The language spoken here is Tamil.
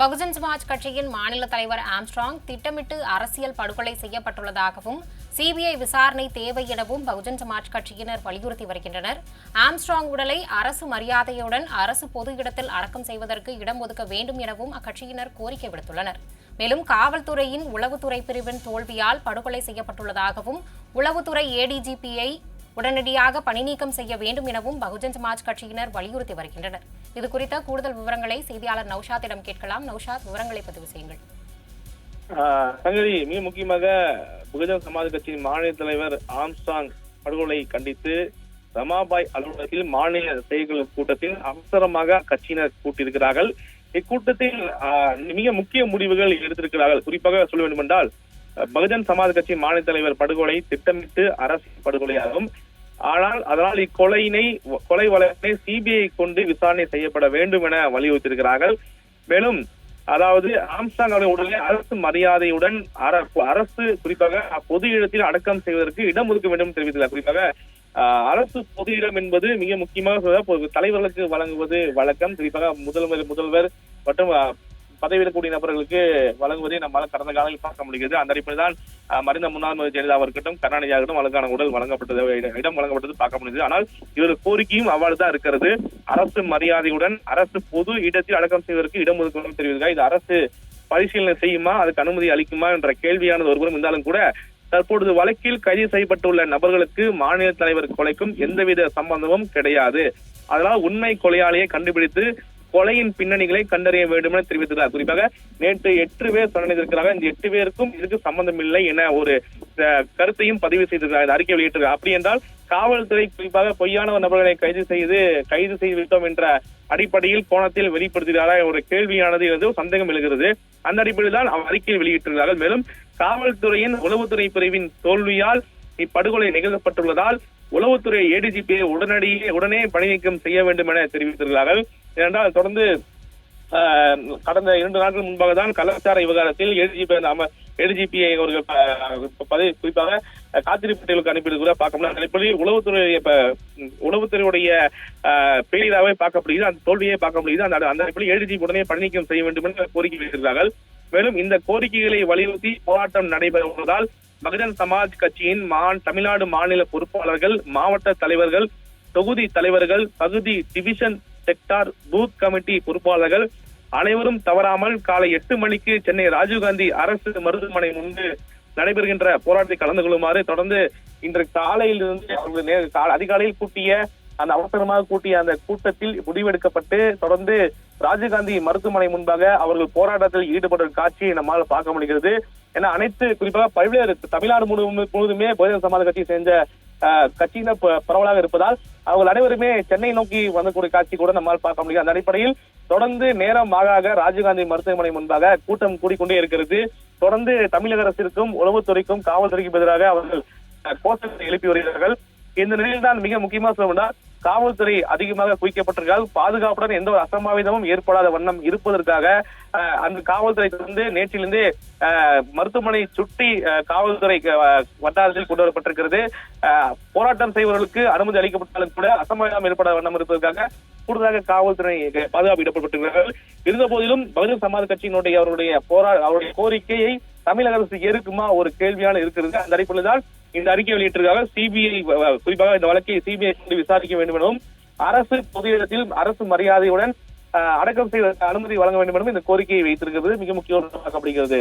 பகுஜன் சமாஜ் கட்சியின் மாநில தலைவர் ஆம்ஸ்ட்ராங் திட்டமிட்டு அரசியல் படுகொலை செய்யப்பட்டுள்ளதாகவும் சிபிஐ விசாரணை தேவை எனவும் பகுஜன் சமாஜ் கட்சியினர் வலியுறுத்தி வருகின்றனர். ஆம்ஸ்ட்ராங் உடலை அரசு மரியாதையுடன் அரசு பொது இடத்தில் அடக்கம் செய்வதற்கு இடம் ஒதுக்க வேண்டும் எனவும் அக்கட்சியினர் கோரிக்கை விடுத்துள்ளனர். மேலும் காவல்துறையின் உளவுத்துறை பிரிவின் தோல்வியால் படுகொலை செய்யப்பட்டுள்ளதாகவும் உளவுத்துறை ஏடிஜிபியை உடனடியாக பணிநீக்கம் செய்ய வேண்டும் எனவும் பகுஜன் சமாஜ் கட்சியினர் வலியுறுத்தி வருகின்றனர். இது குறித்த கூடுதல் விவரங்களை செய்தியாளர் நௌஷாத்திடம் கேட்கலாம். நௌஷாத் விவரங்களை பதிவு செய்யுங்கள். சங்கரி மிக முக்கியமாக பகுஜன் சமாஜ் கட்சியின் மாநில தலைவர் ஆம்ஸ்டாங் படுகொலை கண்டித்து ரமாபாய் அலுவலகத்தில் மாநில செயற்குழு கூட்டத்தில் அவசரமாக கட்சியினர் கூட்டியிருக்கிறார்கள். இக்கூட்டத்தில் ஆஹ், மிக முக்கிய முடிவுகள் எடுத்திருக்கிறார்கள். குறிப்பாக சொல்ல வேண்டும் என்றால் பகுஜன் சமாஜ் கட்சி மாநில தலைவர் படுகொலை திட்டமிட்டு அரசியல் படுகொலையாகும். ஆனால் அதனால் இக்கொலையினை கொலை வழக்கினை சிபிஐ கொண்டு விசாரணை செய்யப்பட வேண்டும் என வலியுறுத்தியிருக்கிறார்கள். மேலும் அதாவது ஆம்சாங் அவருடைய உடலை அரசு மரியாதையுடன் அர- அரசு குறிப்பாக பொது இடத்தில் அடக்கம் செய்வதற்கு இடம் ஒதுக்க வேண்டும் என்று தெரிவித்துள்ளார். குறிப்பாக ஆஹ், அரசு பொது இடம் என்பது மிக முக்கியமாக தலைவர்களுக்கு வழங்குவது வழக்கம். குறிப்பாக முதல்வர் முதல்வர் மற்றும் பதவியில் கூடிய நபர்களுக்கு வழங்குவதை நம்மால் கடந்த காலங்களில் பார்க்க முடிகிறது. அந்த அடிப்படையில் தான் மறைந்த முன்னாள் முதல்வர் ஜெயலலிதா இருக்கட்டும் கருணாநிதியாகட்டும் ஆகட்டும் உடல் வழங்கப்பட்டது இடம் வழங்கப்பட்டது பார்க்க முடியுது. ஆனால் இவர் கோரிக்கையும் அவ்வாறு தான் இருக்கிறது. அரசு மரியாதையுடன் அரசு பொது இடத்தில் அடக்கம் செய்வதற்கு இடம் ஒதுக்கணும் தெரிவித்தார் இது அரசு பரிசீலனை செய்யுமா அதுக்கு அனுமதி அளிக்குமா என்ற கேள்வியானது ஒருபுறம் இருந்தாலும் கூட தற்பொழுது வழக்கில் கைது செய்யப்பட்டுள்ள நபர்களுக்கு மாநில தலைவர் கொலைக்கும் எந்தவித சம்பந்தமும் கிடையாது. அதனால் உண்மை கொலையாளியை கண்டுபிடித்து கொலையின் பின்னணிகளை கண்டறிய வேண்டும் என தெரிவித்துள்ளார். குறிப்பாக நேற்று எட்டு பேர் சரணடைந்திருக்கிறார்கள் இந்த எட்டு பேருக்கும் இதுக்கு சம்பந்தம் இல்லை என ஒரு கருத்தையும் பதிவு செய்திருக்கிறார். இந்த அறிக்கை வெளியிட்டிருக்கார் அப்படி என்றால் காவல்துறை குறிப்பாக பொய்யான நபர்களை கைது செய்து கைது செய்து விட்டோம் என்ற அடிப்படையில் கோணத்தில் வெளிப்படுத்துகிறாரா ஒரு கேள்வியானது என்று சந்தேகம் எழுகிறது. அந்த அடிப்படையில் தான் அவர் அறிக்கையை வெளியிட்டிருக்கிறார்கள். மேலும் காவல்துறையின் உளவுத்துறை பிரிவின் தோல்வியால் இப்படுகொலை நிகழ்த்தப்பட்டுள்ளதால் உளவுத்துறை ஏடிஜிபியை உடனடியே உடனே பணிநீக்கம் செய்ய வேண்டும் என தெரிவித்திருக்கிறார்கள். ஏனென்றால் தொடர்ந்து கடந்த இரண்டு நாட்கள் முன்பாக தான் கலாச்சார விவகாரத்தில் ஏடிஜிபி ஏடிஜிபியை அவர்கள் பதவி குறிப்பாக அஹ், காத்திருப்பட்டியலுக்கு கூட பார்க்க முடியும் அதன்படி உளவுத்துறை உளவுத்துறையுடைய பெயராவே பார்க்க முடியுது அந்த தோல்வியை பார்க்க முடியுது அந்த அந்த அடிப்படையில் ஏடிஜிபி உடனே பணிநீக்கம் செய்ய வேண்டும் என்று கோரிக்கை வைத்திருக்கிறார்கள் மேலும் இந்த கோரிக்கைகளை வலியுறுத்தி போராட்டம் நடைபெற உள்ளதால் பகுஜன் சமாஜ் கட்சியின் மா தமிழ்நாடு மாநில பொறுப்பாளர்கள் மாவட்ட தலைவர்கள் தொகுதி தலைவர்கள் பகுதி டிவிஷன் செக்டார் பூத் கமிட்டி பொறுப்பாளர்கள் அனைவரும் தவறாமல் காலை எட்டு மணிக்கு சென்னை ராஜீவ்காந்தி அரசு மருத்துவமனை முன்பு நடைபெறுகின்ற போராட்டத்தில் கலந்து கொள்ளுமாறு தொடர்ந்து இன்று காலையில் இருந்து அவர்கள் அதிகாலையில் கூட்டிய அந்த அவசரமாக கூட்டிய அந்த கூட்டத்தில் முடிவெடுக்கப்பட்டு தொடர்ந்து ராஜீவ்காந்தி மருத்துவமனை முன்பாக அவர்கள் போராட்டத்தில் ஈடுபடும் காட்சியை நம்மால் பார்க்க முடிகிறது. ஏன்னா அனைத்து குறிப்பாக பல்வேறு தமிழ்நாடு முழுவதும் முழுவதுமே பகுஜன் சமாஜ் கட்சி சேர்ந்த கட்சியினர் பரவலாக இருப்பதால் அவர்கள் அனைவருமே சென்னை நோக்கி வந்தக்கூடிய காட்சி கூட நம்மால் பார்க்க முடியும். அந்த அடிப்படையில் தொடர்ந்து நேரம் ஆக ராஜீவ்காந்தி மருத்துவமனை முன்பாக கூட்டம் கூடிக்கொண்டே இருக்கிறது. தொடர்ந்து தமிழக அரசிற்கும் உளவுத்துறைக்கும் காவல்துறைக்கும் எதிராக அவர்கள் கோஷத்தை எழுப்பி வருகிறார்கள். இந்த நிலையில் தான் மிக முக்கியமா சொல்லணும்னா காவல்துறை அதிகமாக குவிக்கப்பட்டிருக்கால் பாதுகாப்புடன் எந்த ஒரு அசம்பாவிதமும் ஏற்படாத வண்ணம் இருப்பதற்காக அந்த காவல்துறை வந்து நேற்றிலிருந்து மருத்துவமனை சுற்றி காவல்துறை வட்டாரத்தில் கொண்டு வரப்பட்டிருக்கிறது. போராட்டம் செய்வர்களுக்கு அனுமதி அளிக்கப்பட்டாலும் கூட அசம்பாவிதம் ஏற்படாத வண்ணம் இருப்பதற்காக கூடுதலாக காவல்துறை பாதுகாப்பு இடப்பட்டிருக்கிறார்கள் இருந்த போதிலும் பகுஜன் சமாஜ் கட்சியினுடைய அவருடைய போரா அவருடைய கோரிக்கையை தமிழக அரசு ஏற்குமா? ஒரு கேள்வியான இருக்கிறது. அந்த அடிப்படையில் தான் இந்த அறிக்கை வெளியிட்டிருக்காங்க சிபிஐ குறிப்பாக இந்த வழக்கை சிபிஐ விசாரிக்க வேண்டும் எனவும் அரசு பொது இடத்தில் அரசு மரியாதையுடன் அடக்கம் செய்வதற்கு அனுமதி வழங்க வேண்டும் எனவும் இந்த கோரிக்கையை வைத்திருக்கிறது. மிக முக்கியமான பார்க்கப்படுகிறது